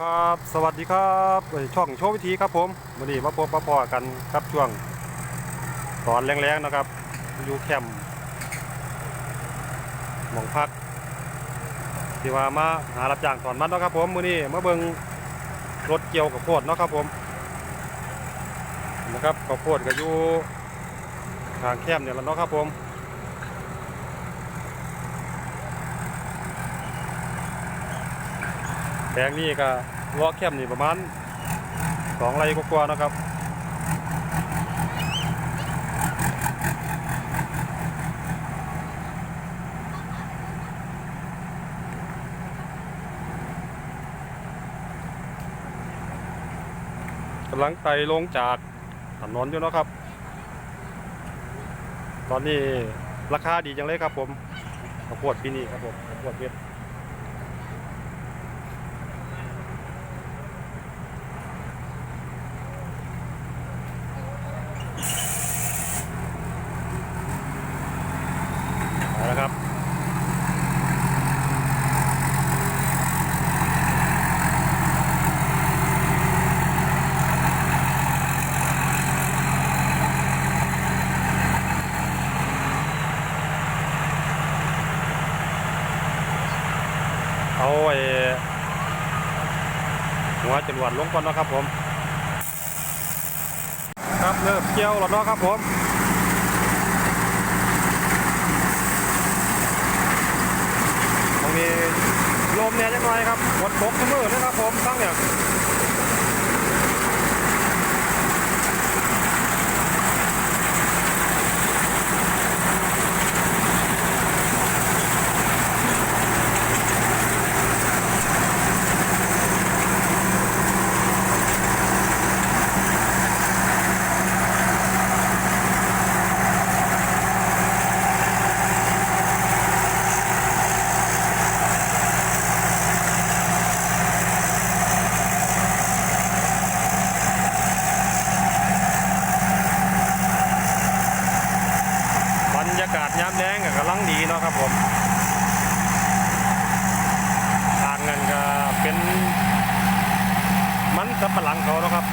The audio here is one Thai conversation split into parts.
ครับสวัสดีครับช่องโชว์วิธีครับผมวันนี้มาพบมาพอกันครับช่วงตอนแรงๆนะครับ อยู่แคมป์หมองพักที่ว่ามาหารับจ้างตอนมันนะครับผมมือนี้มาเบิงรถเกี่ยวกับโพดเนาะครับผมนะครับข้าวโพดก็อยู่ทางแคมป์เนี่ยแล้วเนาะครับผม แปลงนี้ก็ล้อแคมนี่ประมาณสองไรกว่าๆนะครับกำลังไต่ลงจากถนนอยู่นะครับ ตอนนี้ราคาดีจังเลยครับผมข้าวโพดปีนี้ครับผมข้าวโพดเวียด อยหัวจรวดลงก่อนนะครับผม ครับเริ่มเกี่ยวแล้วเนาะครับผมตรงนี้ลมเนี่ยยังไงครับหมดปกทุกมือนะครับผมตั้งเนี่ยบรรยากาศยามแดงก็กำลังดีเนาะ ครับผมทางเงินก็เป็นมันสับปะหลังเขาแล้วครับ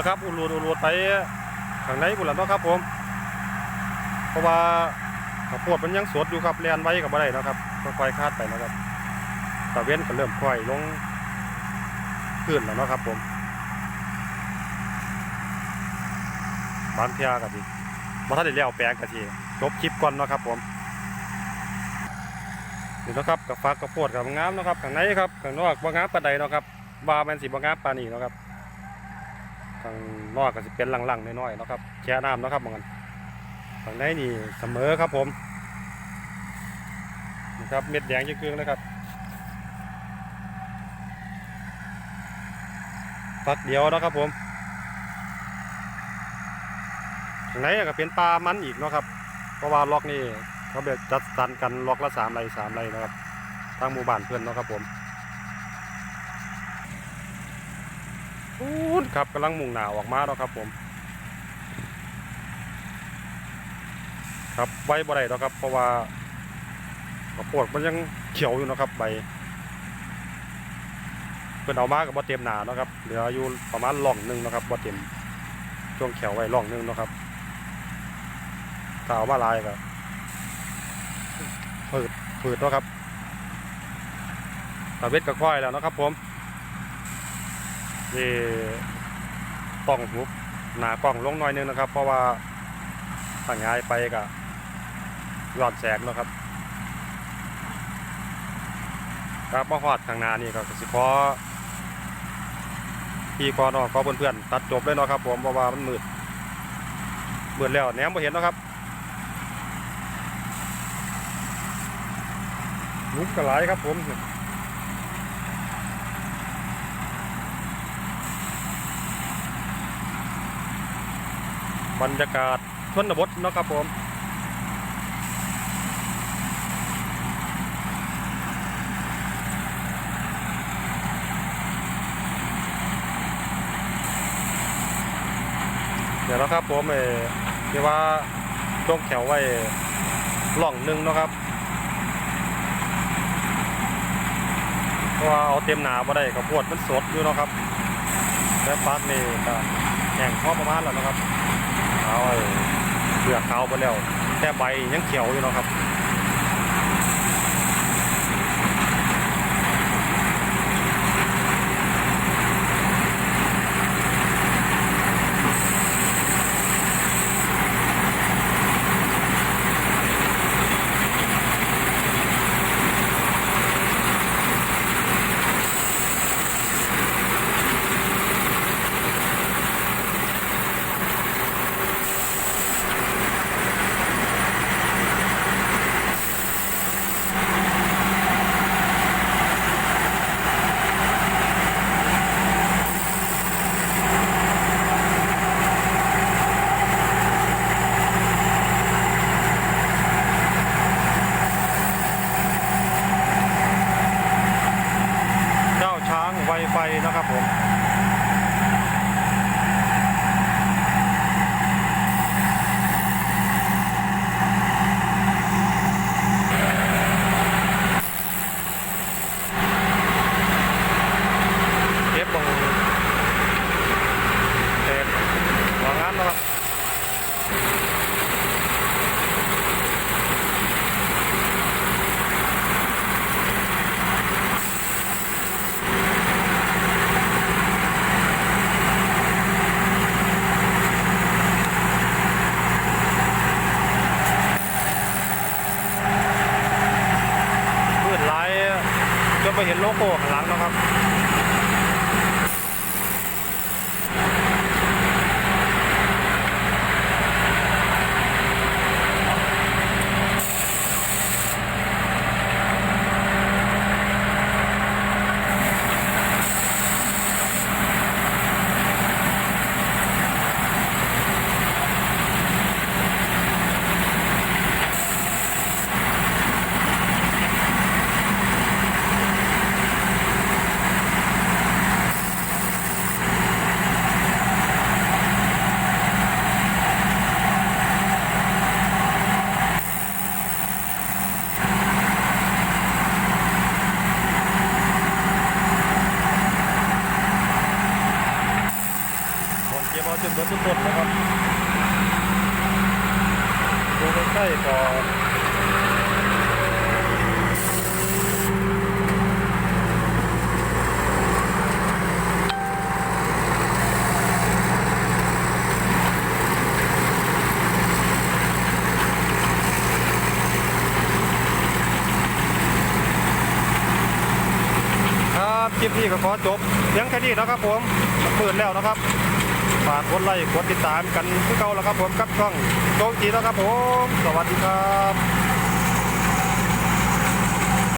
คุณละครับอุลูดอุลูดไปข้างในคุณละเนาะครับผม เพราะว่าข้าวโพดมันยังสดอยู่ครับเลียนไว้กับอะไรนะครับค่อยๆคาดไปนะครับตะเว้นก็เริ่มค่อยลงขึ้นแล้วเนาะครับผมบางเทียกับทีมาถ้าได้เลี้ยวแปลงกับทีจบคลิปก่อนนะครับผมนี่นะครับกับฟักกับโพดกับงามนะครับข้างในครับข้างนอกบ่งามปานใดเนาะครับว่าแมนสิบ่งามปานนี้เนาะครับ ข้างนอกก็สิเป็นลังๆน้อยๆเนาะครับแช่น้ำเนาะครับเหมือนกันข้างในนี่เสมอครับผมนี่ครับเม็ดแดงยิ่งเกลืองเลยครับฝักเดียวนะครับผมข้างในก็เป็นปลามันอีกเนาะครับเพราะว่าล็อกนี่เขาแบบจัดสรรกันล็อกละสามไรสามไรนะครับทางหมู่บ้านเพื่อนเนาะครับผม พูดครับกำลังมุ่งหนาออกมาแล้วครับผม ครับใบบ่ได้แล้วครับ เพราะว่าข้าวโพดมันยังเขียวอยู่นะครับใบเพิ่นเอามากับบ่เต็มหนาเนาะครับเหลืออยู่ประมาณร่องหนึงนะครับบ่เต็มช่วงแขวไว้ร่องหนึงนะครับถ้าเอามาลายก็ผืดผืดเนาะครับตาเวทก็ค่อยแล้วนะครับผม ที่ต้องหุบหนากล้องลงหน่อยนึงนะครับ เพราะว่าถ้าง่ายไปก็ยอนแสงนะครับครับมาหอดข้างหน้านี่ก็สิขอพี่กอนอก็เพื่อนๆตัดจบเลยเนาะครับ ผมเพราะว่ามันมืดมืดแล้วแหนมไ่เห็นเนาะครับลุกกระไหลครับผม บรรยากาศชนบทนะครับผมเดี๋ยวนะครับผมเอที่ว่าช่วงแถวไว้ล่องหนึ่งนะครับว่าเอาเต็มหนาบ่ได้กับพวดมันสดอยู่นะครับ แล้วฟากนี่ก็แห่งข้อประมาณแล้วนะครับ เอาเปลือกขาวไปแล้วแต่ใบยังเขียวอยู่เนาะครับ เจ้าช้างไวไฟนะครับผม เก็บบังเศษวางงานนะครับ พืชหลายจนไป เห็นโลโก้ข้างหลังนะครับ บอลเก็บเอาจนเบิดทุกต้นะครับดูใกล้ๆก่อนคลิปนี้ก็ขอจบเพียงแค่นี้นะครับผมเปิดแล้วนะครับ ฝากกดไลค์กดติดตามกันคือเก่าแล้วครับผมกับช่องโจ๊กจีแล้วครับผม สวัสดีครับ